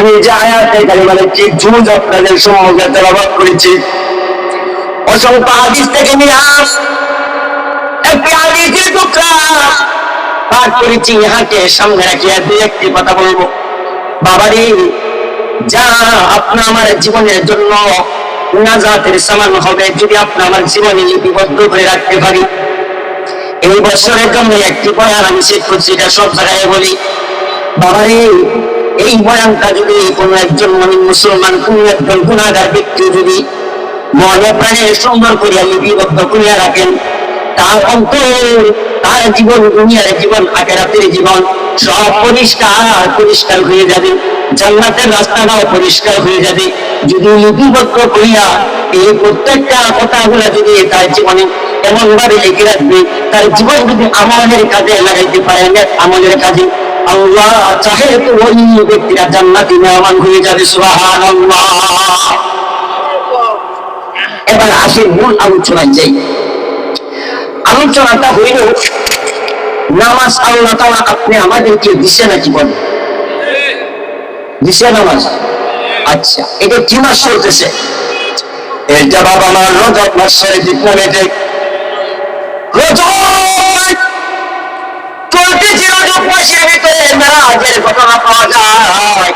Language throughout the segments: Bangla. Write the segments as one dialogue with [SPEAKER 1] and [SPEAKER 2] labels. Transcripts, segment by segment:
[SPEAKER 1] আমি যে আয়াতে কালিমালে কি জুজ আপনাদের সম্মুখে তেলাবাদ করেছি। অসংখ্য হাদিস থেকে নিলাম একটি হাদিসের টুকরা পাঠ করেছি ইহাকে সামনে রাখিয়া দুই একটি কথা বলব। বাবারি, যা আপনি আমার জীবনের জন্য নাজাতের সমান হবে, যদি আপনি আমার জীবনে লিপিবদ্ধ করে রাখতে পারি। এই বছরের জন্য একটি বয়ান আমি শেষ করছি, এটা সব জায়গায় বলি। বাবারে এই বয়ানটা যদি কোনো একজন মানে মুসলমান, কোন একজন গুণাগার ব্যক্তি যদি মনে প্রাণে সুন্দর করিয়া লিপিবদ্ধ করিয়া রাখেন, তার অন্তর, তার জীবন, দুনিয়ার জীবন, আখেরাতের জীবন সব পরিষ্কার পরিষ্কার হয়ে যাবে। জান্নাতের রাস্তাটাও পরিষ্কার হয়ে যাবে। যদি লিপিবদ্ধ করিয়া এই প্রত্যেকটা কথাগুলো যদি তার জীবনে এমন ভাবে লিখে রাখবে, তার জীবন যদি আমলের কাজে লাগাইতে পারে, আমলের কাজে আল্লাহ চাহে তো ওই ব্যক্তিরা জান্নাতি মেহমান হয়ে যাবে, সুবহানাল্লাহ। এবার আসি মূল আলোচনায় যাই। আলোচনাটা হইল, নামাজ আল্লাহ তাআলা আপনি আমাদেরকে দিছে না জীবন দিছে নামাজ? আচ্ছা এটা কি মাস চলতেছে? এটা বাবা আমার রজব মাস শরীফ নামে যে রজব চলতেছে রজব মাসের ভিতরে মেরাজের ঘটনা পাওয়া যায়।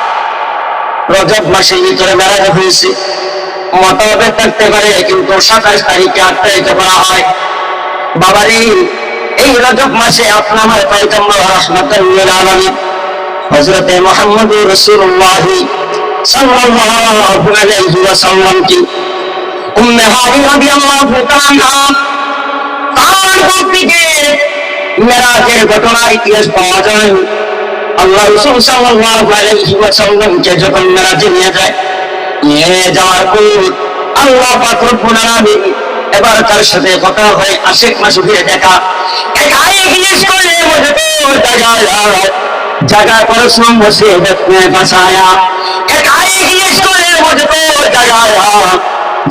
[SPEAKER 1] রজব মাসের ভিতরে মেরাজ হয়েছে। মতামতে থাকতে পারে, কিন্তু সাতাশ তারিখে আট তারিখে করা হয় এই রজব মাসে আপনি আমার পয়গম্বর রহমতুল্লাহ আলামিন, হযরত মুহাম্মদ কি ঘটনা ইতিহাস পাওয়া যায়। আল্লাহ রাসূল সাল্লাল্লাহু আলাইহি ওয়াসাল্লামকে যখন মেরাজে নিয়ে যায় নিয়ে যাওয়ার পর আল্লাহ পাক রব্বুল আলামিন এবার তার সাথে কথা হয় আশেক মাসুকে দেখা একাই জিজ্ঞেস করে বলে তোর জায়গায় জায়গা পড়াশোনা বসে দেখতে বাসায়া একাই জিজ্ঞেস করে বলে তোর জায়গায়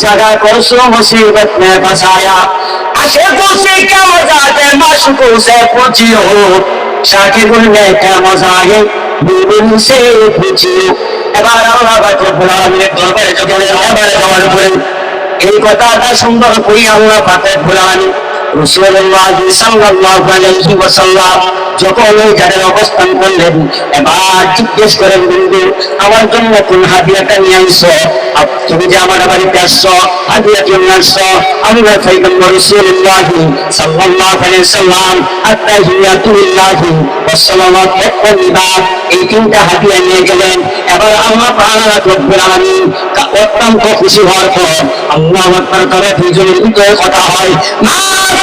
[SPEAKER 1] জায়গা পড়াশোনা বসে দেখতে বাসায়া আশে বসে কে মজা দে মাসুকো সে পৌঁছিও সাথে বললে কে মজা হে বুলবুল সে পুছিও এবার আল্লাহ পাক রব্বুল দরবারে যখন এবারে যাওয়ার পরে এই কথাটা সুন্দর করি আল্লাহ পাতে ওয়াসাল্লাম যখন ওই জায়গায় অবস্থান করলেন, এবার জিজ্ঞেস করেন, বন্ধু, আমার জন্য কোন হাদিয়াটা নিয়ে আপ- তুমি যে আমার বাড়িতে আসছো, হাদিয়া জন্য আসছো? আমরা পয়গম্বর রাসূলুল্লাহ সাল্লাল্লাহু আলাইহি সাল্লাম আত্তাহিয়াতু লিল্লাহি ওয়াসসালামাতু ওয়াত এই তিনটা হাদিয়া নিয়ে গেলেন। এবার আল্লাহ তাআলা রব্বুল আলামিন অত্যন্ত খুশি হওয়ার পর আল্লাহ আকবার করে দুজনের কথা হয়, মা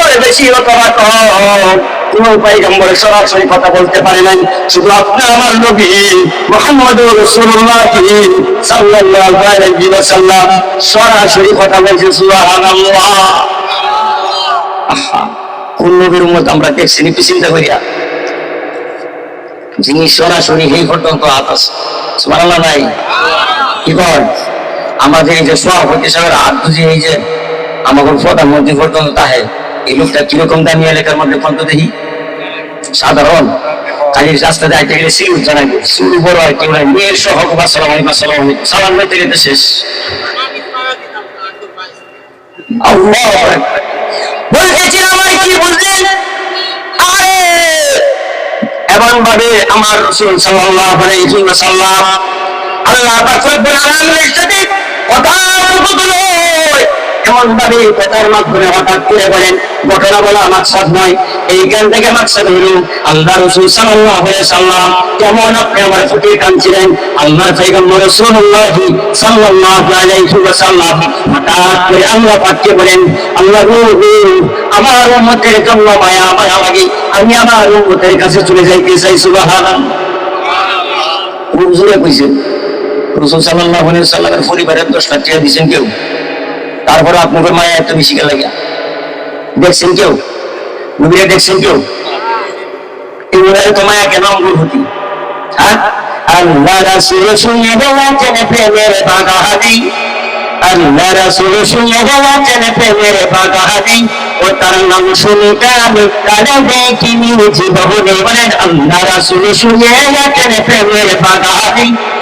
[SPEAKER 1] পয়গম্বরের বেশি কথা কোন পয়গম্বরের সরাসরি কথা বলতে পারে নাই। শুধু আপনি আমার নবী মোহাম্মদ সরাসরি কথা বলছে কোন নবীর আমরা দেখছি চিন্তা করিয়া? যিনি সরাসরি এই পর্যন্ত আতাস। সুবহানাল্লাহ নাই কি কর আমাদের এই যে সভাপতি সাহেবের হাত বুঝি এই যে আমাদের প্রধানমন্ত্রী পর্যন্ত তাহে। এই লোকটা কীরকম দামি এলাকার মধ্যে দেখি? সাধারণ। কাজের রাস্তাতে আইতে গেলে সিউর জানাই সিউর বড় হয়, কেউ নাই। মেয়ের সহ বা সালাম আলাইকুম সালাম গেলে শেষ। আল্লাহ কি আরে! এমন ভাবে আমার রসুল সাল্লাল্লাহু আলাইহি আল্লাহ পাক রব্বুল আলামিনের সাথে কথা বলতে এমন ভাবে কথার মাধ্যমে হঠাৎ করে বলেন, ঘটনা বলা মাকসাদ নয়। এইখান থেকে মাকসাদ হইল আল্লাহ রসুল আলাইহি সাল্লাম কেমন আপনি আমার প্রতি কাঁদছিলেন আল্লাহ পয়গম্বর রাসূলুল্লাহ সাল্লাল্লাহু আলাইহি ওয়াসাল্লাম হঠাৎ করে আল্লাহ পাককে বলেন, আল্লাহ আমার উম্মতের জন্য মায়া মায়া লাগে। আমি আমার উম্মতের কাছে চলে যাইতে চাই, সুবহানাল্লাহ। খুব জোরে কইছে? রসুল সাল্লাল্লাহু আলাইহি সাল্লামের পরিবারের দশটা টিয়া দিছেন কেউ? তারপরে আপনাকে মায়া এত বেশি গেলে দেখছেন কেউ? নবীরা দেখছেন কেউ? এগুলো কেন অনুভূতি হ্যাঁ? আল্লাহ রাসূল শুনে দেওয়াছেন প্রেমের বাগাহারি ও তার নাম শুনিতে আমি কানে দেখিনি জীবনে বলেন, আল্লাহ রাসূল শুনে দেওয়াছেন প্রেমের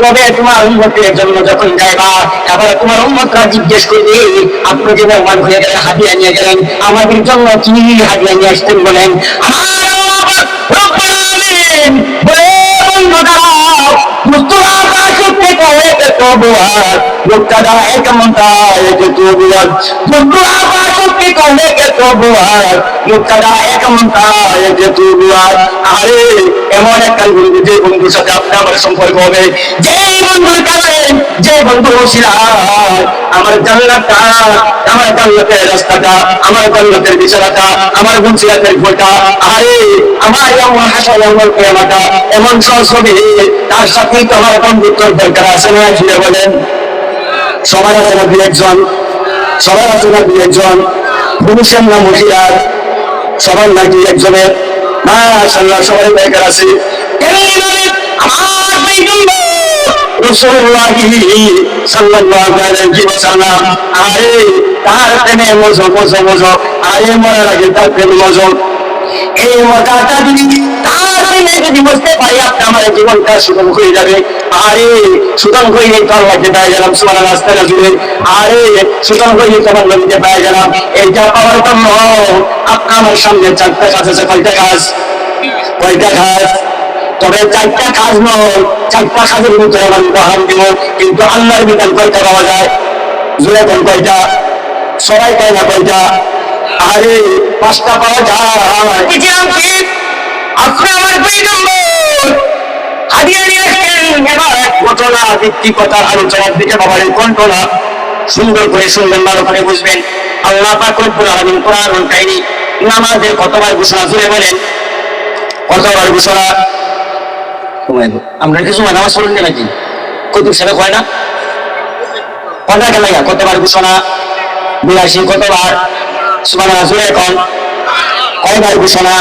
[SPEAKER 1] তবে তোমার উন্মতের জন্য যখন যাইবা তারপরে তোমার উন্মতরা জিজ্ঞেস করবে আপনি যে ভগবান হয়ে গেলেন হাতিয়া নিয়ে গেলেন, আমাদের জন্য কি হাতিয়া নিয়ে আসতেন বলেন। বলে বন্ধু দাঁড়াও মুস্তফা কাছে কয়ে তবুয়ার এমন একটা বন্ধু, যে সাথে আপনার আমার সম্পর্ক আমার জান্নাতটা, আমার রাস্তাটা, আমার জান্নাতের বিছানাটা, আমার গুনসিরাতের ঘোটা আরে, আমার এমন হাসা এমন প্রেমাটা, এমন সহজ হবে তার সাথেই তো আমার বন্ধুত্বর দরকার আছে না বলেন? সবার আছে না দুই একজন? সবার আছে না দুই একজন? পুরুষের না মহিলার? সবার নাকি একজনের? মাশাআল্লাহ, সবাই দরকার আছে। আরে, তার মজো মজো। আরে, মরার আগে তার প্রেম মজো। এই মজাটা যদি প্রেমে যদি বুঝতে পারি আপনি আমার জীবনটা সুগম হয়ে যাবে? আরে হয়ে পেয়ে গেলাম, সুমান রাস্তাটা জুড়ে। আরে সুতরাং হয়ে তো আমার নবীকে পেয়ে গেলাম। পাওয়ার আমার সামনে চারটা কাজ আছে কয়টা কাজ কয়টা কাজ তবে চারটা কাজ নয়, চারটা কাজের ভিতরে আমার উদাহরণ দিব, কিন্তু আল্লাহর বিধান কয়টা পাওয়া যায়? কোন কয়টা? সবাই না কয়টা? আরে পাঁচটা পাওয়া যায়। আপনি আমার পৈগম্বর। হাদিয়া নিয়ে এবার ঘটনা ভিত্তিকতার আলোচনার দিকে বাবার কণ্ঠনা সুন্দর করে শুনবেন ভালো করে বুঝবেন। আল্লাহ পাক রব্বুল আলামিন কোরআন কাহিনী নামাজের কতবার ঘোষণা জুড়ে বলেন? কতবার ঘোষণা? আমরা কিছু নামাজ পড়েন নাকি? কৌতুক সেটা হয় না? কটা গেল কতবার ঘোষণা? বিরাশি কতবার? ঘোষণা?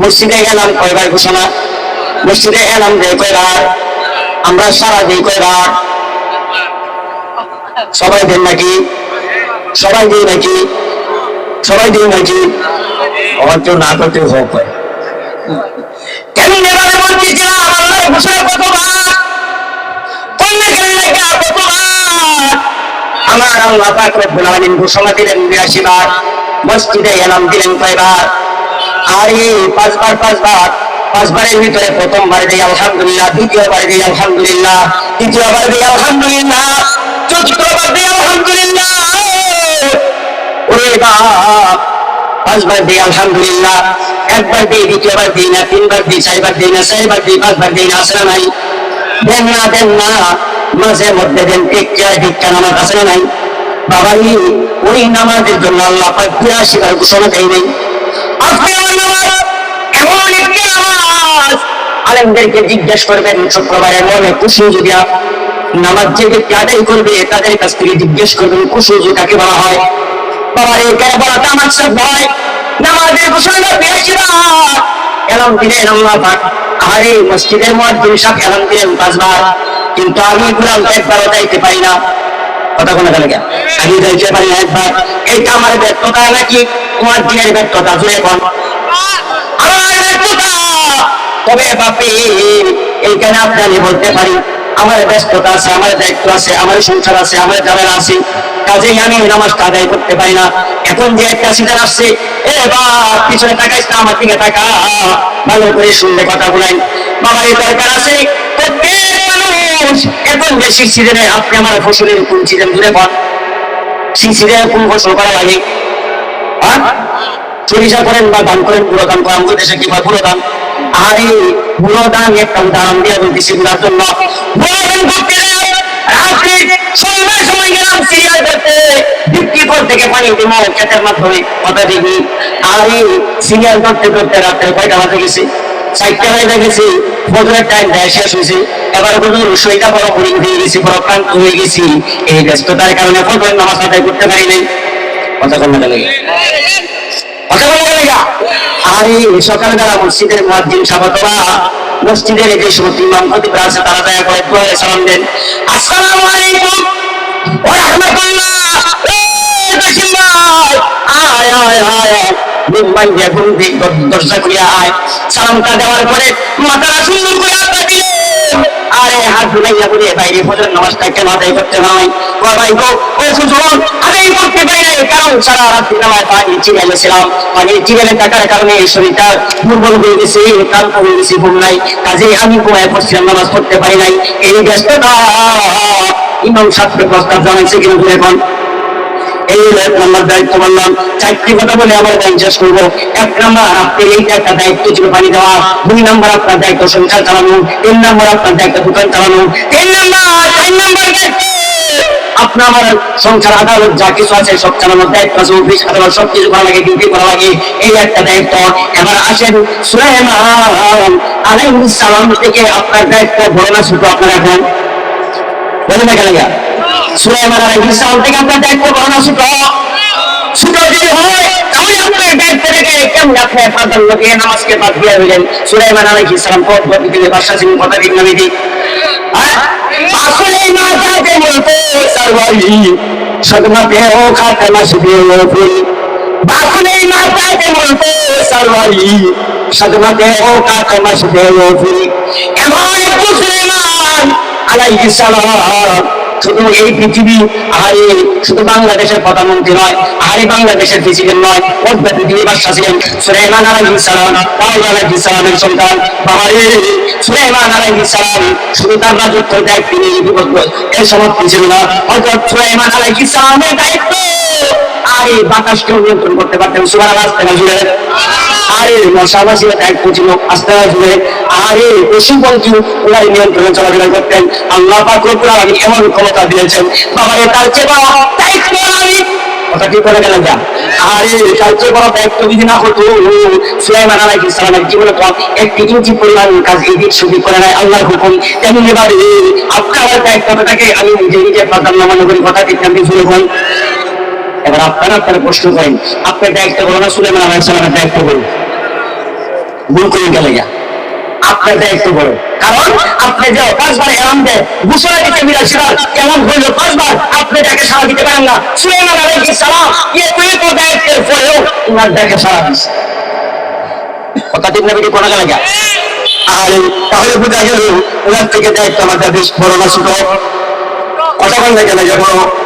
[SPEAKER 1] মসজিদে গেলাম কয়বার ঘোষণা? মসজিদে এলাম যে কয়বার? আমরা সারা দিই কয়বার? সবাই দেন নাকি? সবাই দিই নাকি? সবাই দিই নাকি? কেন ঘোষণা কতবার কন্যা আমার আল্লাহ পাক রব্বুল আলামিন ঘোষণা দিলেন 82 বার, মসজিদে এলাম দিলেন কয়বার। আর এই পাঁচবার পাঁচবার, পাঁচবারের ভিতরে প্রথমবার দিই আলহামদুলিল্লাহ, দ্বিতীয়বার দিই আলহামদুলিল্লাহ, তৃতীয়বার দিই আলহামদুলিল্লাহ, চতুর্থবার দিই আলহামদুলিল্লাহ ওরে বাপ পাঁচবার দিই আলহামদুলিল্লাহ, একবার দিই দ্বিতীয়বার দিই না, তিনবার দিই চারবার দিই না, চারবার দিই পাঁচবার দিই না আসলে নাই। দেন না দেন না মাঝে মধ্যে দেন টিকা টিকা নামাজ আছে নাই? বাবাই, ওই নামাজের জন্য আল্লাহ পাক বিরাশি বার ঘোষণা দেয় নাই। নামাজ আলেমদেরকে জিজ্ঞেস করবেন শুক্রবারের মনে যদি নামাজ যে ব্যক্তি আদায় করবে, তাদের কাছ থেকে জিজ্ঞেস করবেন, খুশি কাকে বলা হয়? বাবার এই কেন বলা তামাক সব হয় নামাজের ঘোষণা বিরাশি বার এলাম দিলেন আল্লাহ পাক। মসজিদের মুয়াজ্জিন সাহেব এলাম দিলেন পাঁচবার। কিন্তু আমি গুলাম একবারও যাইতে পারি না। কথা কোনো কেন আমি যাইতে পারি না একবার। এইটা আমার ব্যর্থতা নাকি? মুয়াজ্জিনের ব্যর্থতা জুড়ে এখন। তবে বাপি, এইখানে আপনাকে বলতে পারি, আমার ব্যস্ততা আছে, আমার দায়িত্ব আছে, আমার সংসার আছে, আমার ঝামেলা আছে। কাজেই আমি নামাজটা আদায় করতে পারি না। এখন যে একটা সিজন আসছে, এ বা পিছনে তাকাইস না, আমার দিকে টাকা ভালো করে শুনলে কথা বলেন বাবার এই দরকার আছে যে শীত সিজনে আপনি আমার ফসলের কোন সিজন ধরে পান? শীত সিজনে কোন ফসল করা লাগে? হ্যাঁ? সরিষা করেন বা ধান করেন পুরো ধান করেন, আমাদের দেশে কি হয় পুরো ধান। আরে বুড়ো দান একটা উদাহরণ দিয়ে বলতেছি বুড়ার জন্য। রাত্রি সিরিয়াল গিয়ে পানি দিব ক্ষেতের মাধ্যমে, কথা দেখি আরে সিরিয়াল করতে করতে রাত্রে কয়টা বাজে গেছি? চারটা বাজে গেছি ফজরের টাইম দেয় শেষ হয়েছে। এবার রসইটা বড় বোরিং হয়ে গেছি হয়ে গেছি। এই ব্যস্ততার কারণে নামাজ আদায় করতে পারি নাই। কথা লাগে কথা বলা গেলে গা। আর, এই মসজিদের মসজিদের যে সমস্ত ইমাম আছে, তারা দয়া করে দোয়া সালাম দেন। আসসালামু আলাইকুম। ঘুম দরজা খুলিয়া আয়। সালামটা দেওয়ার পরে মাথাটা সুন্দর করে আরে হাত ধুলাইয়া বলে, বাইরে ফজর নামাজটা কেন আদায় করতে হয়? ও গো, ও সুজন আদায় কারণ সারা রাত পানি থাকার কারণে এই শরীরটা দুর্বল হয়ে গেছে, ক্লান্ত হয়ে গেছে, ঘুম নাই। কাজে আমি ঘুমায় পড়ছিলাম নামাজ পড়তে পারি নাই। এই ব্যস্ততা, ইমাম সাহেবকে প্রস্তাব জানাইছে কিন্তু এখন। এই এক নম্বর দায়িত্ব বললাম চারটি কথা বলে আমার দায়িত্ব শেষ করব। এক নম্বর, আপনার এই একটা দায়িত্ব ছিল পানি দেওয়া। দুই নম্বর, আপনার দায়িত্ব সংসার চালানো। তিন নম্বর, আপনার দায়িত্ব দোকান চালানো। তিন নম্বর চার নম্বর আপনার সংসার আদালত যা কিছু আছে সব চালানোর দায়িত্ব আছে, অফিস, আদালত সব কিছু করা লাগে, ডিউটি করা লাগে। এই একটা দায়িত্ব। এবার আসেন সুলাইমান আলাইহিস সালাম থেকে আপনার দায়িত্ব বড় না ছোট আপনার এখন বলে না কেন সুলাইমান আলাইহিস সালাম থেকে আপনার দায়িত্ব বড় না ছোট যদি হয়, তাহলে আপনার দায়িত্ব থেকে কেমন আপনি প্রাধান্য দিয়ে নামাজকে বাদ দিয়ে হইলেন। সুলাইমান আলাইহিস সালাম পদ্ধতি দিলে বাদশা ছিলেন কথা ঠিক না বিধি আসলে না যাতে বলতে সরবারি সদমাতে ও খাতানা সুবিয়ে ও ফুল। বাসনে না যাতে বলতে সরবারি সদমাতে ও খাতানা সুবিয়ে ও ফুল। এমন সুলাইমান আলাইহিস সালাম শুধু এই পৃথিবী, আরে শুধু বাংলাদেশের প্রধানমন্ত্রী নয়, আরে বাংলাদেশের প্রেসিডেন্ট নয় অর্ধ পৃথিবীর বাদশা ছিলেন সুলাইমান আলাইহিস সালাম দাউদ সালামের সন্তান। বাবারে সুলাইমান আলাইহিস সালাম, শুধু তার দায়িত্ব নিয়ে এর সমাপ্তি ছিল না। অর্থাৎ সুলাইমান আলাইহিস সালামের দায়িত্ব, আরে বাতাসকেও নিয়ন্ত্রণ করতে পারতেন। সুবাহ আসতে জুড়ে আরে মশাবাসীর দায়িত্ব ছিল আস্তে আস্তে আরে পশু পঙ্খী ওনার নিয়ন্ত্রণে চলাফেরা করতেন। আল্লাহ পাক রব্বুল এমন ক্ষমতা দিয়েছেন। বাবারে তার চেয়ে কথা কি করে গেলেন যা আরে চেয়ে বড় দায়িত্ব যদি না হতো? সুলাইমান আলাইহিস একটি ইঞ্চি পরিমাণ কাজ এদিক করে আল্লাহর হুকুম। আপনার আমি নিজে নিজে প্রাধান্য মনে করি কথা ঠিক আমি শুনে হয় এবার আপনারা প্রশ্ন করেন, আপনার দায়িত্ব বলো না সুলেমান আলাহ সালামের দায়িত্ব বলো। ভুল করে গেলে গা আপনার দায়িত্ব বলো কারণ আপনি যে পাঁচবার ঘোষণা দিতে বিরাশিবার এমন হইল পাঁচবার, আপনি তাকে সাড়া দিতে পারেন না। সুলেমান আলাইহিস সালাম ইয়ে তুই তো দায়িত্বের উনার দিছে। কথা ঠিক না কোনা গেলে আর, তাহলে বোঝা গেল ওনার থেকে দায়িত্ব আমাদের বেশ বড় না কথা বলতে গেলে বড়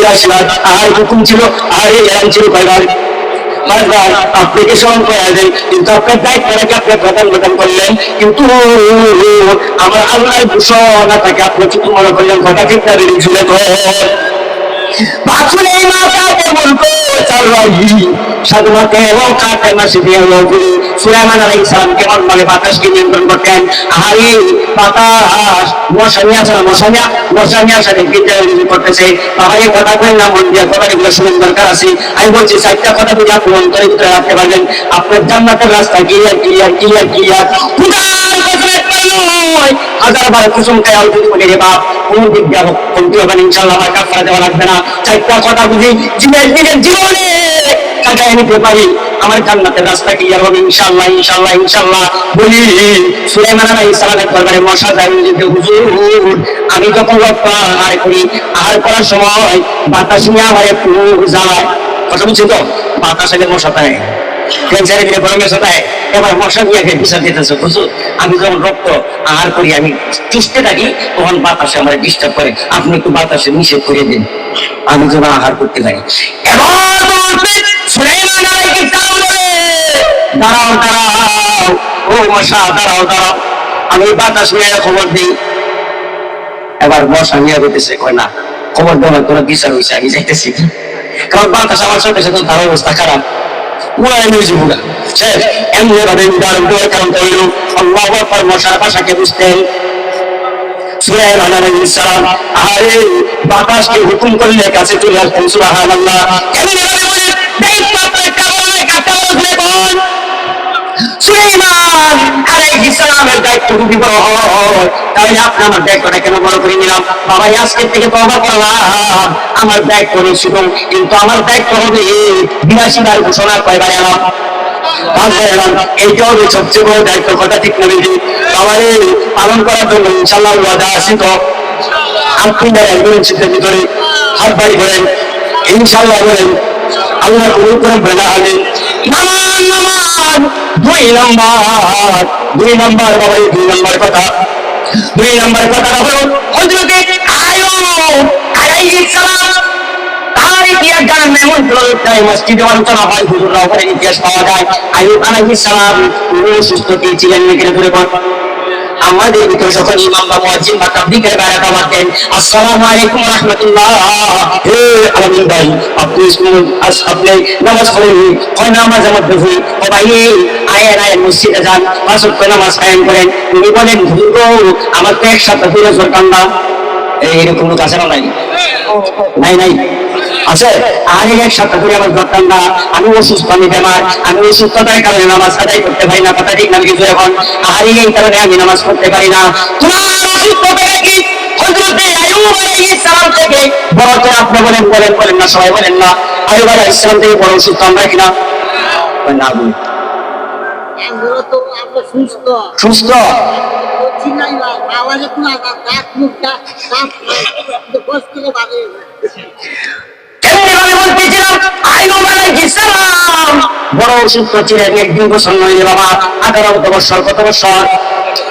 [SPEAKER 1] বিরাশি বার আর হুকুম ছিল, আর এলাম ছিল কয়বার? পাঁচবার স্মরণ করা যায় কিন্তু আপনার দায়িত্বটাকে আপনি প্রদান প্রদান করলেন? কিন্তু আমার আল্লাহর ঘোষণা তাকে আপনি শুধু মনে করলেন কথা ঠিক না। বেরিয়েছিল আমি বলছি, চারটা কথা যদি আপনি অন্তরে আপনার জান্নাতের রাস্তা ক্লিয়ার ক্লিয়ার ক্লিয়ার ক্লিয়ার হাজার কোন দিয়ে হোক হবে ইনশাল্লাহ আমার দেওয়া লাগবে না। চারটা বুঝি নিজের জীবনে পারি। আমার জান্নাতের রাস্তা ক্লিয়ার হবে ইনশাল্লাহ ইনশাল্লাহ ইনশাল্লাহ বলি, সুলাইমান দরবারে মশা যায় যে হুজুর। আমি যখন আহার করি, আহার করার সময় বাতাস নিয়ে আমার একটু যায় কথা বুঝছি তো? বাতাস এলে মশা পায় ক্যান্সারের গরমে সাথে এবার মশা নিয়ে গিয়ে বিচার দিতেছে বুঝো আমি যখন রক্ত করি, আমি থাকি, তখন বাতাসে আমার ডিস্টার্ব করে। আপনি একটু বাতাসে করে দিন। আমি যেন আহার করতে দাঁড়াও দাঁড়াও, ও মশা, দাঁড়াও দাঁড়াও। আমি বাতাস নিয়ে খবর দিই। এবার মশা নিয়ে কয়, না, খবর দেওয়ার তোরা বিচার হয়েছে আমি যাইতেছি। কারণ বাতাস আমার সাথে সাথে তার অবস্থা খারাপ। উড়াই নিয়ে যাব না এমনি ভাবে উদাহরণ দেওয়ার কারণ হইল আল্লাহ মশার ভাষাকে বুঝতেন। আরে, বাতাসকে হুকুম করলে কাছে চলে আসতেন, সুবহানাল্লাহ। এমনি ভাবে দায়িত্ব আমার দায়িত্বটা কেন বড় আমার দায়িত্ব কিন্তু আমার দায়িত্ব হবে ঘোষণা সবচেয়ে বড় দায়িত্ব, কথা ঠিক না বেশি পালন করার জন্য ইনশাল্লাহ আছে তো? আপনি ভিতরে, হাত বাড়ি করেন। ইনশাল্লাহ আল্লাহ কবুল করেন বেলা দুই নাম্বার দুই নাম্বার বাবা দুই নাম্বার কথা। দুই নাম্বার কথা হলো হজরতে আয়ো আলাইহিস সালাম ইতিহাস হয় ইতিহাস পাওয়া যায়। আয়ুব আলাইহিস সালাম সুস্থ ছিলেন মেঘের ধরে আমাদের ভিতরে যখন ইমাম বা মুয়াজ্জিন বা তাবলীগের বেড়াতে আমাদের আসসালামু আলাইকুম রাহমাতুল্লাহ। হে আলামিন ভাই আপনি আপনি নামাজ পড়েন হয় নামাজ আমার দেখি ও ভাই আয়ের আয়ের মসজিদে যান পাঁচ নামাজ কায়েম করেন। উনি বলেন ভুলগো আমার তো এক সপ্তাহ ফিরে সরকার না এইরকম লোক আছে না নাই? নাই নাই। আছে? আগে এক সপ্তাহ ধরে আমার ধরতাম না আমি অসুস্থ আমি বেমার আমি অসুস্থতার কারণে নামাজ আদায় করতে পারি না কথা ঠিক না কিছু এখন আহারি এই কারণে আমি নামাজ পড়তে পারি না। তোমার অসুস্থতা কি? হযরতে আইয়ুব আলাইহিস সালাম থেকে বড় করে আপনি বলেন বলেন বলেন না সবাই বলেন না। আইয়ুব আলাইহিস সালাম থেকে বড় অসুস্থ আমরা কিনা না? বলি
[SPEAKER 2] আমরা সুস্থ।
[SPEAKER 1] সুস্থ? ভাবে বলতেছিলাম আইন সালাম! বড় অসুস্থ ছিলেন একদিন বছর নয় বাবা, আঠারো বছর কত বছর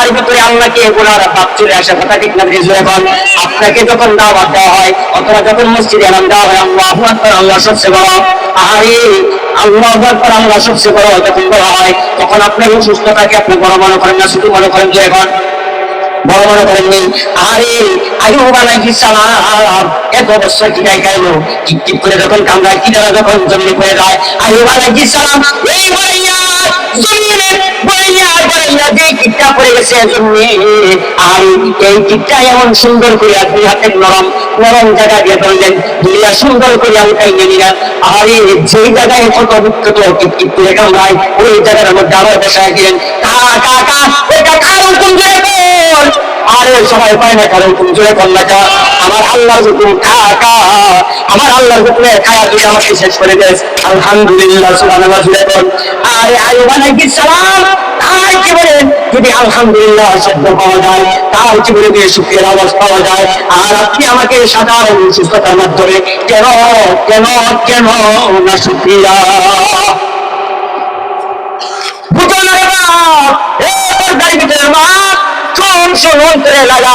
[SPEAKER 1] তোমার ভিতরে আল্লাহকে ভাব চলে আসে কথা ঠিক না এখন আপনাকে যখন দাওয়াত দেওয়া হয়, অথবা যখন মসজিদে এলাম দেওয়া হয়, আল্লাহ আকবার, আল্লাহ সবচেয়ে বড়। আরে আল্লাহ আকবার, আল্লাহ সবচেয়ে বড় যখন বলা হয়, তখন আপনি সুস্থতাকে আপনি বড় মনে করেন না, শুধু মনে করেন যে এখন বড় বড় করেননি আরে আয়ুব আলাইহিস সালাম, এত বছর কি গাই গাইলো টিপ করে যখন কামড়ায় কি দ্বারা যখন জমিনে পড়ে যায় আয়ুব আলাইহিস সালাম, এই বড়াইয়া জমিনে বড়াইয়া বড়াইয়া যে টিপটা পড়ে গেছে জমিনে আর এই টিপটা এমন সুন্দর করে আপনি হাতে নরম নরম জায়গা দিয়ে ধরলেন দুনিয়া সুন্দর করে উঠাই নিয়ে আরে, যেই জায়গায় কত বিক্ষত টিপ টিপ করে ওই জায়গার মধ্যে আবার বসায় দিলেন। কা কা কা ওটা কার হুকুম করে আরে সবাই পায় না কারণ তুমি জোরে কর না কা আমার আল্লাহর হুকুম খা খা আমার আল্লাহর হুকুমে খায়া তুই আমাকে শেষ করে দেস আলহামদুলিল্লাহ, সুবহানাল্লাহ, জোরে কর আরে আয়ুব আলাইহিস সালাম, তার জীবনে যদি আলহামদুলিল্লাহ শব্দ পাওয়া যায়, তার জীবনে দিয়ে সুখের আওয়াজ পাওয়া যায়, আর আপনি আমাকে সাধারণ সুস্থতার মাধ্যমে কেন কেন কেন না সুক্রিয়া বুঝো না রে বাপ, এ পর্দার ভিতরে মা শোন শুনুন অন্তরে লাগা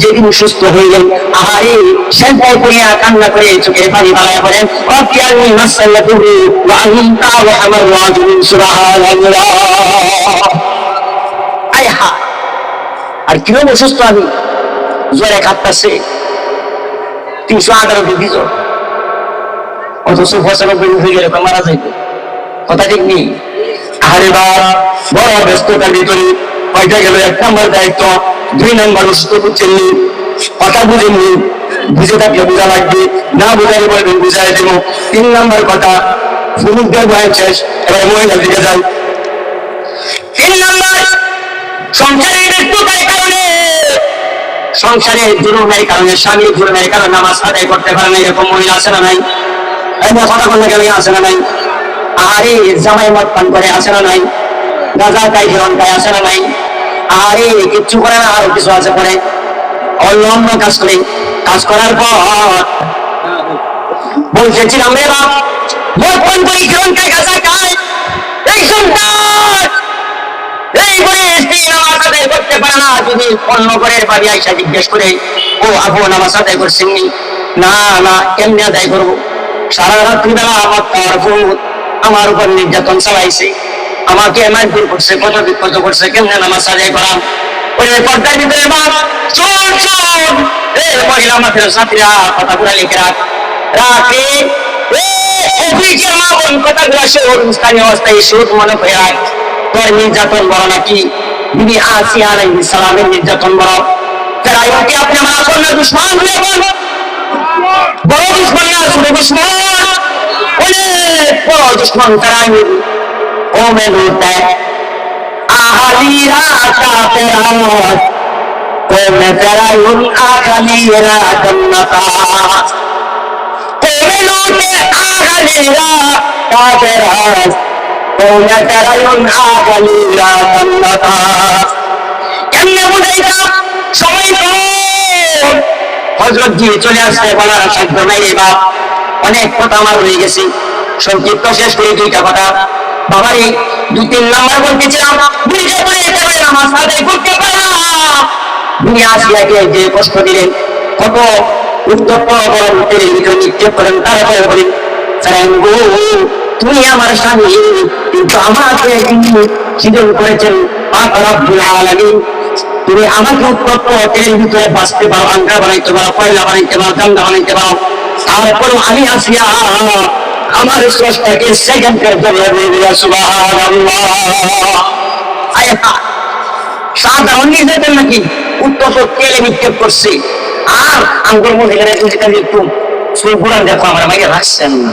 [SPEAKER 1] যেদিন সুস্থ হইলেন, আহারে সেন্টাই করিয়া কান্না করে চোখের পানি বাড়ায় বলেন আমার সুবহানাল্লাহ। আয় হা আর কিরম অসুস্থ আমি? জ্বরে কাঁপতাছে তিনশো আঠারো ডিগ্রি জ্বর। অথচ পঁচানব্বই হয়ে গেলে মারা যাইবে। কথা ঠিক নেই? আরে বা বড় ব্যস্ততার ভিতরে কয়টা গেল এক নম্বর দায়িত্ব, দুই নম্বর অসুস্থ বুঝছেননি কথা বুঝে থাকলে বোঝা লাগবে। না বোঝালে বলবেন বুঝাই দেব। তিন নম্বর কথা পুরুষদের বয়স শেষ। এবার মহিলার দিকে যাই। তিন নম্বর সংসারের ব্যস্ততার কারণে। সংসারে জুলুমের কারণে স্বামী জুলুমের কারণে নামাজ আদায় করতে পারে না, এরকম মহিলা আছে না নাই? কথা বলতে গেলে আছে না নাই? আরে জামাই মত পান করে আছে না নাই? গাজা খাই হিরণ খাই আছে না নাই? আরে কিচ্ছু করে না, আর কিছু আছে করে অন্য কাজ করে। কাজ করার পর বলতেছিলাম রে বাপ মদ পান করে হিরণ খাই গাজা খায় এই সন্তান! ও না? না সারা বেলা আমার উপর নির্যাতন চালাইছে। আমাকে মারপিট করছে, কত বিপদ করছে, কেমনে নামাজ আদায় করাম? ওই পর্দার ভিতরে মহিলা ছাত্রীরা কথা গুলা লিখে রাখ। রাখে। অবস্থায় সুর মনে করে রাখ। তোর নির্যাতন বড় নাকি? বিবি আসিয়া আলাইহিস সালামের নির্যাতন বড় ফেরাউনকে আপনি মাফ করলে দুশ্মন হয়ে গেল বড় দুশ্মন না ছোট দুশ্মন অনেক বড় দুশ্মন ফেরাউন ও মেনুতে আহালিরা কাফেরাত ও মে ফেরাউন আহালিরা জান্নাতা মেনুতে আহালিরা কাফেরাত قوم فرعون آخليلا سنتا কেমনে বুঝাইতা সময় কম হজরত জি চলে আসছে বলার সাধ্য নাই রে বাপ অনেক কথা আমার হয়ে গেছে সংক্ষিপ্ত শেষ করে দুইটা কথা বাবারে দুই তিন নাম্বার বলতেছিলাম বুঝতে পারে একেবারে নামাজ আদায় করতে পারে না দুনিয়া আসিয়াকে যে কষ্ট দিলেন কত উত্তপ্ত গরম তেলের ভিতরে নিক্ষেপ করেন তারপরে বলেন ফ্যাঙ্গো তুমি আমার স্বামী, কিন্তু আমাকে সৃজন করেছেন। তুমি আমাকে উত্তপ্ত ভিতরে বাঁচতে পারো, আঙ্গা বানাইতে পারো, কয়লা বানাইতে পারো গাঙ্গা বানাইতে পারো। তারপরেও আমি আসিয়া আমার স্রষ্টাকে হা সাধারণ নির্যাতন নাকি উত্তপ্ত তেলে নিক্ষেপ করছে। আর আঙ্গুর মধ্যে একটু সুর পুরান দেখো, আমার মাইকে রাখছেন না।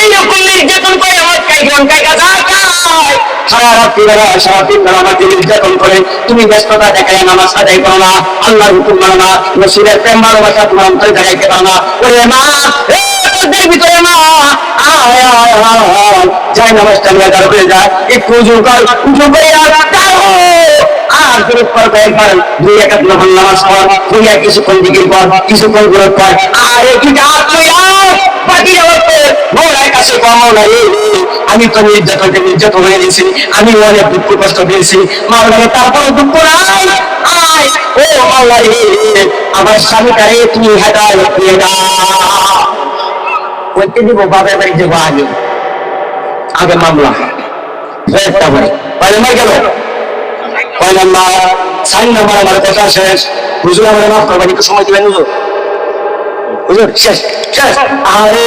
[SPEAKER 1] এইরকম নির্যাতন করে আমার কাই ঘন্টায় কাজা? খায় সারা রাত্রি বেলা সারা দিন বেলা আমাকে নির্যাতন করে। তুমি ব্যস্ততা দেখায় নামাজ আদায় করো না, আল্লাহর হুকুম মানো না, রসুলের প্রেম ভালোবাসা তোমার অন্তরে দেখাইতে পারো না। ওরে মা একটু কিছুক্ষণ দিকে পর কিছুক্ষণগুলো পর আর হাত লইয়া বাকি যাওয়াতে মৌলার কাছে কম নাই আমি তো নির্যাতনকে নির্যাতন হয়ে গেছি, আমি অনেক দুঃখ কষ্ট পেয়েছি। মাওলাকে তারপর দুঃখ নাই? আয়, ও মাওলা রে আমার স্বামীটারে তুমি হেদায়ত দিয়ে দাও। করতে দিব বাবার বাড়ি যাব আগে। আগে মামলা। একটা করে কয় নম্বর গেল কয় নম্বর চার নম্বর আমার কথা শেষ। হুজুর আমার মাফ একটু সময় দিবেন হুজুর শেষ শেষ। আরে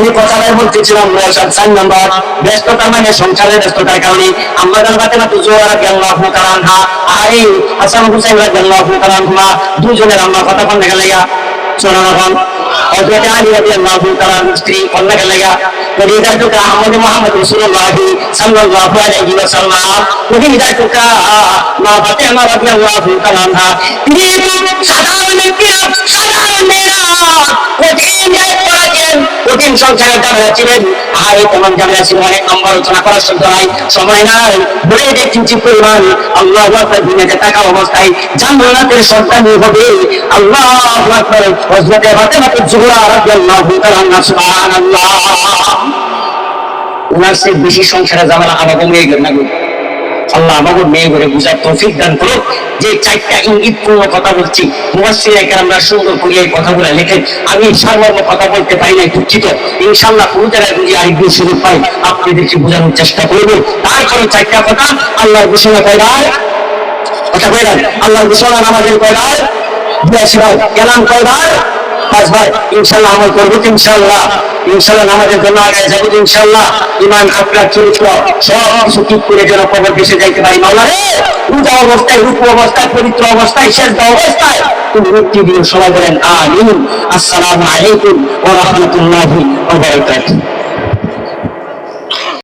[SPEAKER 1] এই কথাটাই বলতেছিলাম রসাদ চার নম্বর। ব্যস্ততা মানে সংসারের ব্যস্ততার কারণে আমরা বাতে না তুজো আর গেল্লাহ কারণ হা আরে হাসান হুসাইন রাদিয়াল্লাহু তাআলা আনহুমা দুজনের আম্মা কথা কোন দেখা লাগা শোনা এখন হযরত আলী রাদিয়াল্লাহু তাআলার স্ত্রী কন্যাকে লাগা পরিদাতুকা আহমদ মুহাম্মদ রাসূলুল্লাহ সাল্লাল্লাহু আলাইহি ওয়াসাল্লাম পরিদাতুকা মা ফাতেমা রাদিয়াল্লাহু তাআলা আনহা তিনি সাধারণ ব্যক্তি না, সাধারণ মেয়েরা কঠিন করেছেন কঠিন সংসারের ঝামেলা ছিলেন আর এই তেমন ঝামেলা ছিল অনেক নম্বর আলোচনা করার সুযোগ নাই সময় নাই বলে দেখছেন যে পরিমাণ আল্লাহ দুনিয়াতে থাকা অবস্থায় জান্নাতের সন্তানই হবে আল্লাহ জোহরা রাদিয়াল্লাহু তাআলা সুবহানাল্লাহ ওনার সে বেশি সংসারে ঝামেলা আমাকে মেয়ে গেল না। আল্লাহ আমাকে মেয়ে করে বুঝার তৌফিক দান করো যে চারটা ইঙ্গিত পূর্ণ কথা বলছি মুবাসসির আমরা সুন্দর করে এই কথাগুলো লেখেন আমি সার্বর্ণ কথা বলতে পারি না দুঃখিত। ইনশাআল্লাহ কোনো যদি আরেকদিন সুযোগ পাই, আপনাদেরকে বোঝানোর চেষ্টা করব। তারপরে চারটা কথা আল্লাহর ঘোষণা কয়বার কথা কয়বার আল্লাহর ঘোষণা নামাজের কয়বার বিয়াসিবার কেলাম কয়বার হয়, ইনশাল্লাহ আমল করব, ইনশাল্লাহ। ইনশাল্লাহ নামাজের জন্য আগে যাব, ইনশাল্লাহ। ইমান আপনার চরিত্র সব কিছু ঠিক করে যেন কবর বেসে যাইতে পারি। মাওলা পূজা অবস্থায় রূপ অবস্থায়, পবিত্র অবস্থায় শেষ অবস্থায়। তুমি মুক্তি দিন সবাই বলেন, আমিন। আসসালামু আলাইকুম ওয়া রাহমাতুল্লাহি ওয়া বারাকাতুহু।